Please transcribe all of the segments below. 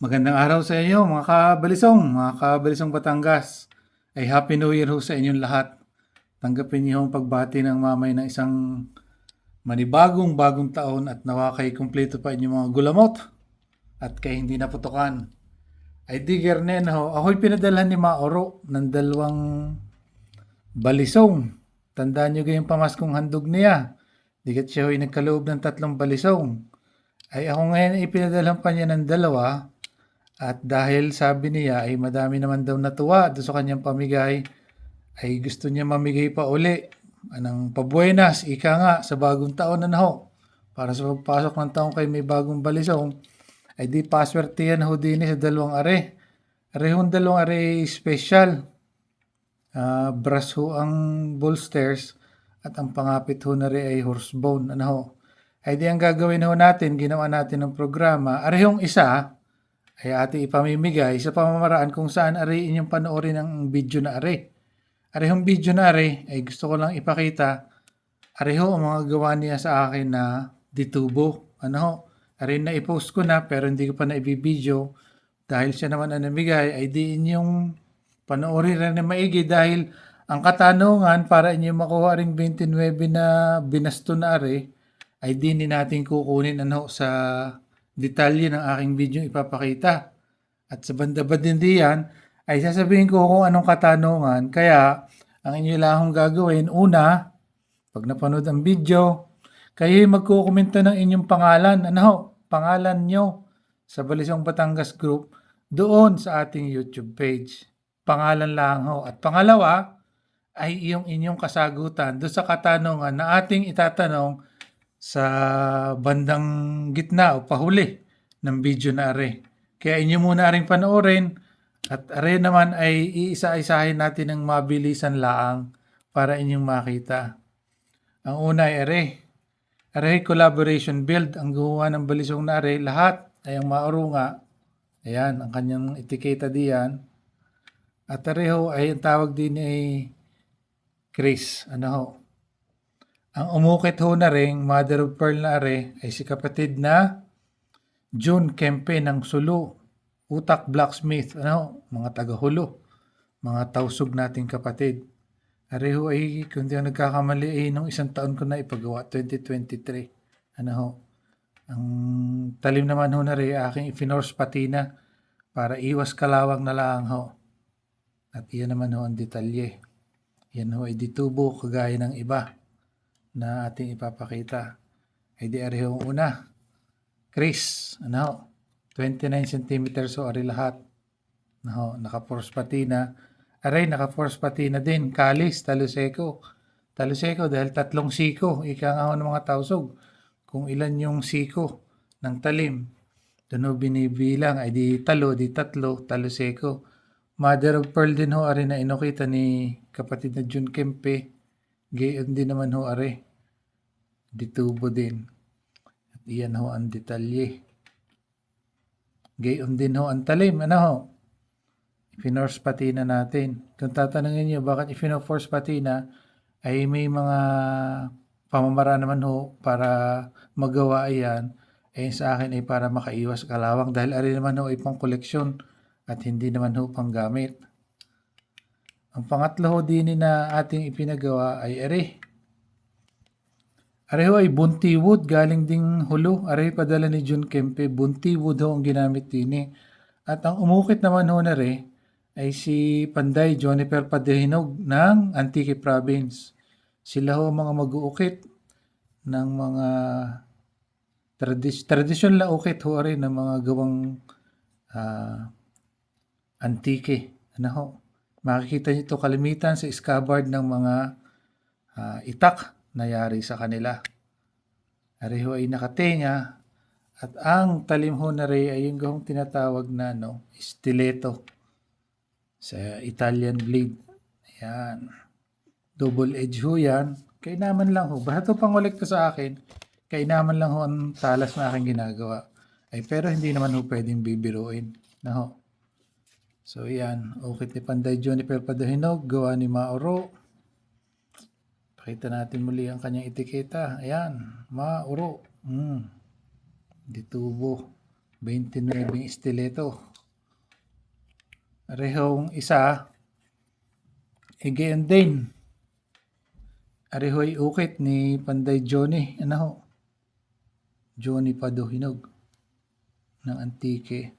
Magandang araw sa inyo mga kabalisong, mga kabalisong Batangas. Ay Happy New Year ho sa inyong lahat. Tanggapin niyo ang pagbati ng mamay ng isang manibagong bagong taon at nawa kay kumpleto pa inyong mga gulamot at kay hindi naputukan. Ay di gernen ho, ako'y pinadalhan ni Maoro ng dalawang balisong. Tandaan niyo gayong pamaskong handog niya. Digat siya ho'y nagkaloob ng tatlong balisong. Ay ako ngayon ay pinadalhan pa niya ng dalawa at dahil sabi niya ay madami naman daw natuwa doon sa kanyang pamigay, ay gusto niya mamigay pa uli. Anong pabuenas, ika nga, sa bagong taon na ho. Para sa pagpasok ng taon kay may bagong balisong, ay di paswerte yan ho din sa dalawang are. Arehong dalawang are special. Ah, brass ho ang bolsters at ang pangapit ho na rin ay horse bone. Ano ho? Ay di ang gagawin ho natin, ginawa natin ng programa. Arehong isa, ay ati ipamimigay sa pamamaraan kung saan ari inyong panoorin ang video na ari. Arehong video na ari ay gusto ko lang ipakita areho ang mga gawa niya sa akin na ditubo. Ano ho? Ari na i-post ko na pero hindi ko pa na i-video dahil siya naman ang namigay ay di inyong panoorin rin na maigi dahil ang katanungan para inyong makuha ring 29 na binasto na ari ay di ni natin kukunin ano sa detalye ng aking video ipapakita. At sa banda diyan, ay sasabihin ko kung anong katanungan. Kaya, ang inyo lang akong gagawin, una, pag napanood ang video, kayo magkukomento ng inyong pangalan. Ano? Pangalan nyo sa Balisong Batangas Group doon sa ating YouTube page. Pangalan lang ho. At pangalawa, ay yung inyong kasagutan doon sa katanungan na ating itatanong sa bandang gitna o pahuli ng video na are. Kaya inyo muna ring panoorin at are naman ay iisa-isahin natin ng mabilisan laang para inyong makita. Ang una ay are. Are collaboration build. Ang gumawa ng balisong na are. Lahat ay ang mauro nga. Ayan, ang kanyang etiketa diyan. At areho ay ang tawag din ay Chris. Ano ho? Ang umukit ho na rin, mother of pearl na are, ay si kapatid na June Kempe ng Sulu, Utak Blacksmith, ano, mga taga-hulo, mga tausog nating kapatid. Areho ay, kung di ako nagkakamali, ay nung isang taon ko na ipagawa, 2023. Ano ho? Ang talim naman ho na rin, aking ifinors patina para iwas kalawang na lang ho. At iyan naman ho ang detalye. Yan ho ay ditubo kagaya ng iba na ating ipapakita. Ay di arehong una. Chris, ano, 29 cm so ari lahat. No, naka-force patina. Aray, naka-force patina din. Kalis, taluseko. Taluseko dahil tatlong siko. Ika nga ng mga tausog. Kung ilan yung siko ng talim. Doon binibilang. Ay di talo, di tatlo, taluseko. Mother of pearl din ho ari na inukita ni kapatid na Jun Kempe. Gayon din naman ho are. Ditubo din. At iyan ho ang detalye. Gayon din ho ang talim. Ano ho? Ipinorse patina natin. Kung tatanungin niyo bakit ipinorse patina, ay may mga pamamaraan naman ho para magawa yan. Eh sa akin ay para makaiwas kalawang dahil ari naman ho ay pang koleksyon at hindi naman ho pang gamit. Ang pangatlo ho din na ating ipinagawa ay ere. Areho ay bunti wood, galing ding hulo. Areho padala ni Jun Kempe, bunti wood ho ang ginamit din eh. At ang umukit naman ho na re, ay si Panday Juniper Padehinog ng Antique Province. Sila ho mga mag-uukit ng mga tradis tradisyon la ukit ho rin ng mga gawang ah, antike. Ano ho? Makikita niyo ito kalimitan sa scabbard ng mga ah, itak na yari sa kanila. Areho ay nakatenga at ang talim ho na rin ay yung gahong tinatawag na no, stiletto sa Italian blade. Ayan. Double edge ho yan. Kainaman lang ho. Basta ito pangolekta sa akin, kainaman lang ho ang talas na aking ginagawa. Ay pero hindi naman ho pwedeng bibiruin. Na ho. So yan, ukit ni Panday Juniper Padahinog, gawa ni Mauro. Pakita natin muli ang kanyang etiketa. Ayan, Mauro. Mm. Ditubo. 29 estileto. Arehong isa, Again din. Arehoy ukit ni Panday Johnny. Ano ho? Johnny Paduhinog ng Antique.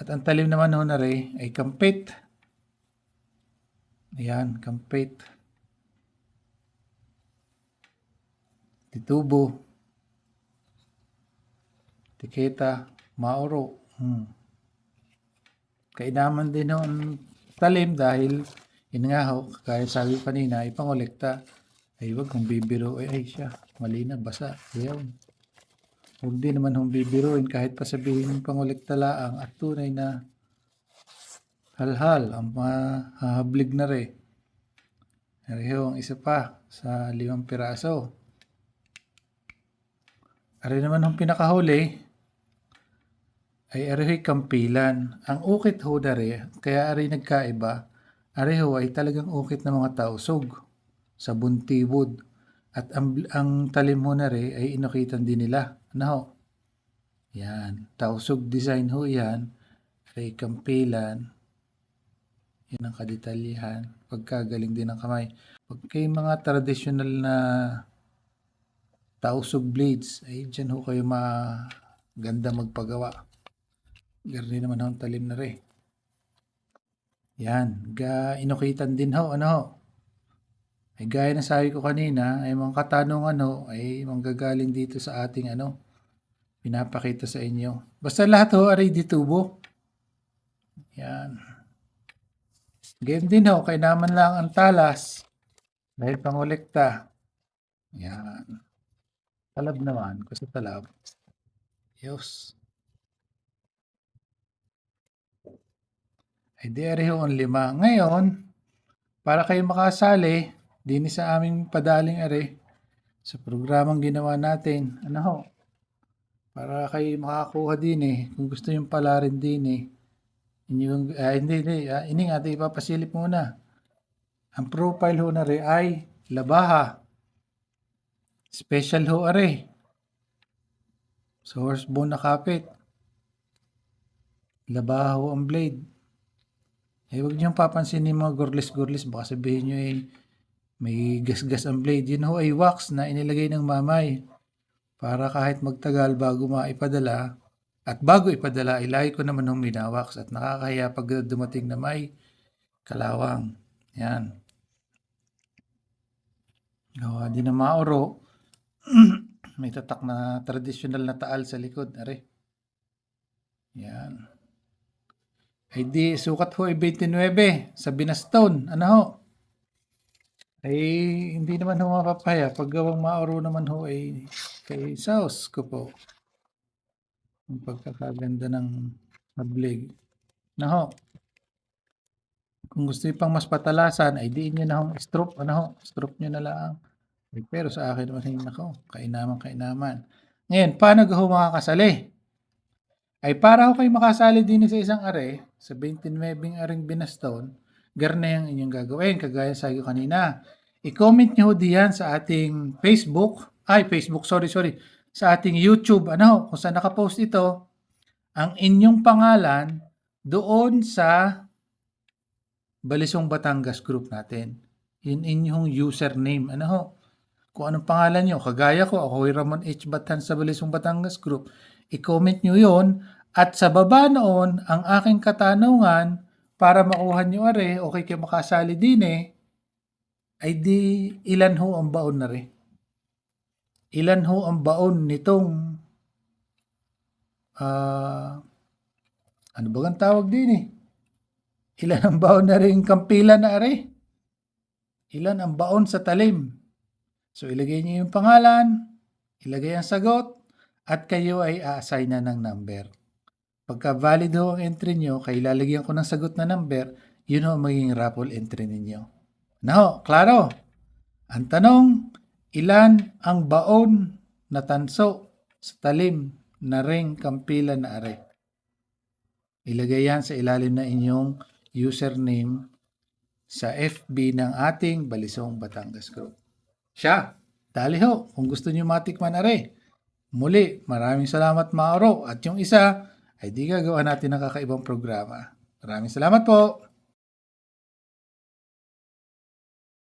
At ang talim naman ho na re ay kampit. Ayan, kampit. Titubo. Tiketa. Mauro. Hmm. Kainaman din ho ang talim dahil yun nga ho, kaya sabi kanina, ipangolekta. Ay wag kung bibiro, ay, ay siya, mali na, basa. Ayaw. Huwag din naman kung bibiruin kahit pa sabihin pangolekta laang at tunay na halhal ang mahahablig na rin. Ariho ang isa pa sa limang piraso. Ari naman ang pinakahuli ay ariho'y kampilan. Ang ukit ho rin, kaya ari nagkaiba, Areho ay talagang ukit ng mga tausog sa buntibod. At ang, ang talim ho na rin ay inukitan din nila. Ano ho? Yan. Tausog design ho yan. Aray kampilan. Yan ang kadetalyahan. Pagkagaling din ng kamay. Pag kay mga traditional na tausog blades, ay dyan ho kayo maganda magpagawa. Garni naman ho ang talim na rin. Yan, ga inukitan din ho, ano ho. Ay gaya na sabi ko kanina, ay mga katanungan ho, ay manggagaling dito sa ating ano, pinapakita sa inyo. Basta lahat ho, aray ditubo. Yan. Game din ho, kay naman lang ang talas. Dahil pangolekta. Yan. Talab naman, kasi talab. Yes. Ay di areho ang lima. Ngayon, para kayo makasali, din sa aming padaling are, sa programang ginawa natin, ano ho, para kayo makakuha din eh, kung gusto yung pala rin din eh, inyong, ah, hindi, hindi, ah, ini nga, ito ipapasilip muna. Ang profile ho na rin ay labaha. Special ho are. Sa horsebone na kapit. Labaha ho ang blade. Eh, huwag niyong papansin yung mga gorlis-gorlis. Baka sabihin niyo eh, may gas-gas ang blade. Yun ho ay wax na inilagay ng mamay. Para kahit magtagal bago maipadala, at bago ipadala, ilagay ko naman ng minawax at nakakahiya pag dumating na may kalawang. Yan. Gawa din ng maoro. may tatak na traditional na taal sa likod. Are. Yan. Ay di, sukat ho ay 29 sa Binaston. Ano ho? Ay hindi naman ho mapapaya. Pag gawang maoro naman ho ay kay Saus ko po. Ang pagkakaganda ng hablig. Na ho? Kung gusto niyo pang mas patalasan, ay diin nyo na hong stroke. Ano ho? Stroke nyo na lang. Ay, pero sa akin naman hindi nako. Kainaman, kainaman. Ngayon, paano ho makakasali? ay para ho kayo makasali din sa isang are, sa 29 aring binaston, garne ang inyong gagawin, kagaya sa iyo kanina. I-comment nyo diyan sa ating Facebook, ay Facebook, sorry, sorry, sa ating YouTube, ano, kung saan nakapost ito, ang inyong pangalan doon sa Balisong Batangas group natin. In inyong username, ano ho, kung anong pangalan nyo, kagaya ko, ako ay Ramon H. Batan sa Balisong Batangas group, i-comment nyo yon at sa baba noon, ang aking katanungan para makuha nyo are, okay kayo makasali din eh, ay di ilan ho ang baon na rin. Ilan ho ang baon nitong uh, ano ba tawag din eh? Ilan ang baon na rin kampilan na are? Ilan ang baon sa talim? So ilagay niyo yung pangalan, ilagay ang sagot, at kayo ay a-assign na ng number. Pagka valid ho ang entry nyo, kay lalagyan ko ng sagot na number, yun ho magiging raffle entry ninyo. Now, klaro. Ang tanong, ilan ang baon na tanso sa talim na ring kampila na are? Ilagay yan sa ilalim na inyong username sa FB ng ating Balisong Batangas Group. Siya, dali ho, kung gusto niyo matikman are. Muli, maraming salamat Mauro. At yung isa, ay di gagawa natin ng kakaibang programa. Maraming salamat po!